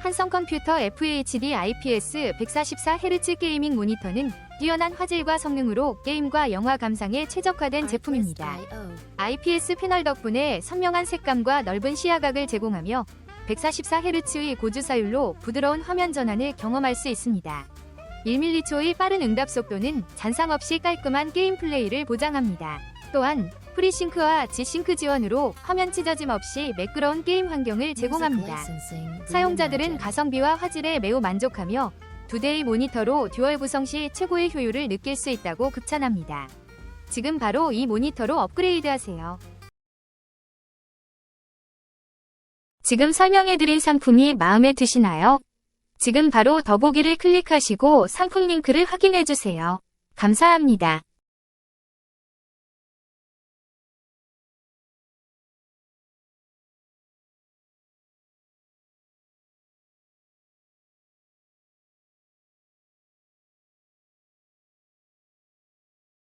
한성컴퓨터 FHD IPS 144Hz 게이밍 모니터는 뛰어난 화질과 성능으로 게임과 영화 감상에 최적화된 제품입니다. IPS 패널 덕분에 선명한 색감과 넓은 시야각을 제공하며 144Hz의 고주사율로 부드러운 화면 전환을 경험할 수 있습니다. 1mH의 빠른 응답 속도는 잔상 없이 깔끔한 게임 플레이를 보장합니다. 또한 프리싱크와 지싱크 지원으로 화면 찢어짐 없이 매끄러운 게임 환경을 제공합니다. 사용자들은 가성비와 화질에 매우 만족하며 두 대의 모니터로 듀얼 구성 시 최고의 효율을 느낄 수 있다고 극찬합니다. 지금 바로 이 모니터로 업그레이드하세요. 지금 설명해드린 상품이 마음에 드시나요? 지금 바로 더보기를 클릭하시고 상품 링크를 확인해주세요. 감사합니다.